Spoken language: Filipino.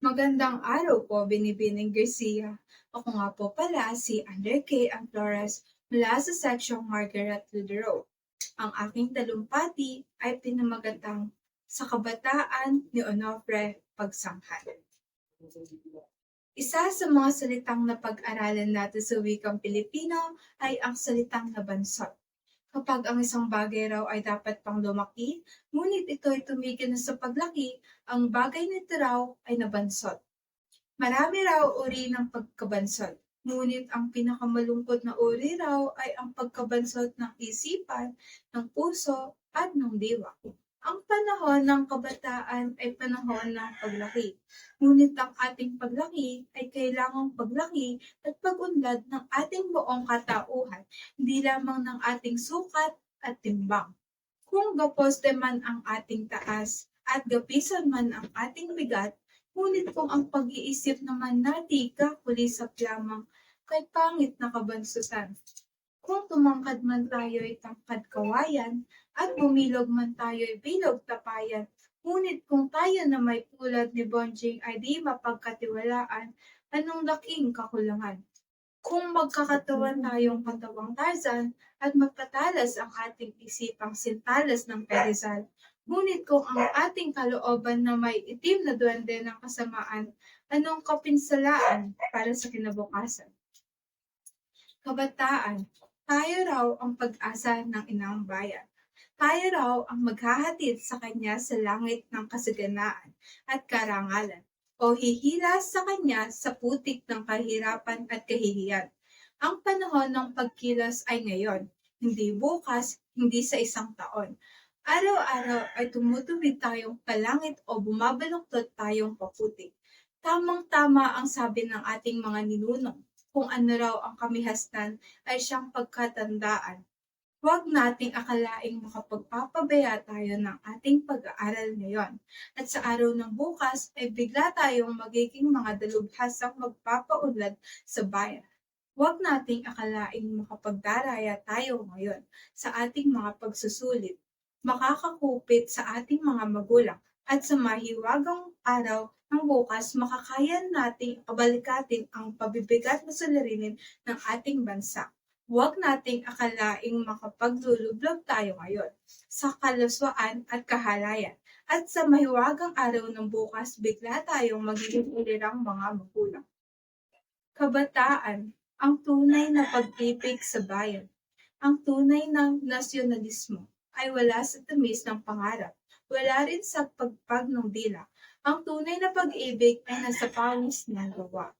Magandang araw po, Binibining Garcia. Ako nga po pala si Andre K. Flores mula sa seksyong Margaret Ludero. Ang aking talumpati ay pinamagatang sa kabataan ni Onofre Pagsanghal. Isa sa mga salitang napag-aralan natin sa wikang Pilipino ay ang salitang nabansot. Kapag ang isang bagay raw ay dapat pang lumaki, ngunit ito ay tumigil na sa paglaki, ang bagay nito raw ay nabansot. Marami raw uri ng pagkabansot, ngunit ang pinakamalungkot na uri raw ay ang pagkabansot ng isipan, ng puso, at ng diwa. Ang panahon ng kabataan ay panahon ng paglaki. Ngunit ang ating paglaki ay kailangang paglaki at pagunlad ng ating buong katauhan, hindi lamang ng ating sukat at timbang. Kung gaposte man ang ating taas at gapisan man ang ating bigat, ngunit kung ang pag-iisip naman natin kakulisap lamang kay pangit na kabansutan. Kung tumangkad man tayo'y tangkad kawayan, at bumilog man tayo'y bilog tapayan, ngunit kung tayo na may tulad ni Bonjing ay di mapagkatiwalaan, anong laking kakulangan? Kung magkakatawan tayong katawang Tarzan at magpatalas ang ating isipang sintalas ng Perizal, ngunit kung ang ating kalooban na may itim na duwende ng kasamaan, anong kapinsalaan para sa kinabukasan? Kabataan, tayo raw ang pag-asa ng inang bayan. Tayo raw ang maghahatid sa kanya sa langit ng kasaganaan at karangalan o hihilas sa kanya sa putik ng kahirapan at kahihiyan. Ang panahon ng pagkilos ay ngayon, hindi bukas, hindi sa isang taon. Araw-araw ay tumutuwid tayong palangit o bumabaluktot tayong paputik. Tamang-tama ang sabi ng ating mga ninunong kung ano raw ang kamihasnan ay siyang pagkatandaan. Huwag nating akalaing makapagpapabaya tayo ng ating pag-aaral ngayon at sa araw ng bukas ay bigla tayong magiging mga dalubhasang magpapaunlad sa bayan. Huwag nating akalaing makapagdaraya tayo ngayon sa ating mga pagsusulit, makakakupit sa ating mga magulang at sa mahiwagang araw ng bukas makakayan nating kabalikatin ang pabibigat na suliranin ng ating bansa. Huwag nating akalaing makapaglulublob tayo ngayon sa kaluswaan at kahalayan at sa mahiwagang araw ng bukas bigla tayong magiging ulirang mga magulang. Kabataan, ang tunay na pag-ibig sa bayan, ang tunay ng nasyonalismo ay wala sa tamis ng pangarap, wala rin sa pagpag ng dila. Ang tunay na pag-ibig ay nasa pawis ng gawa.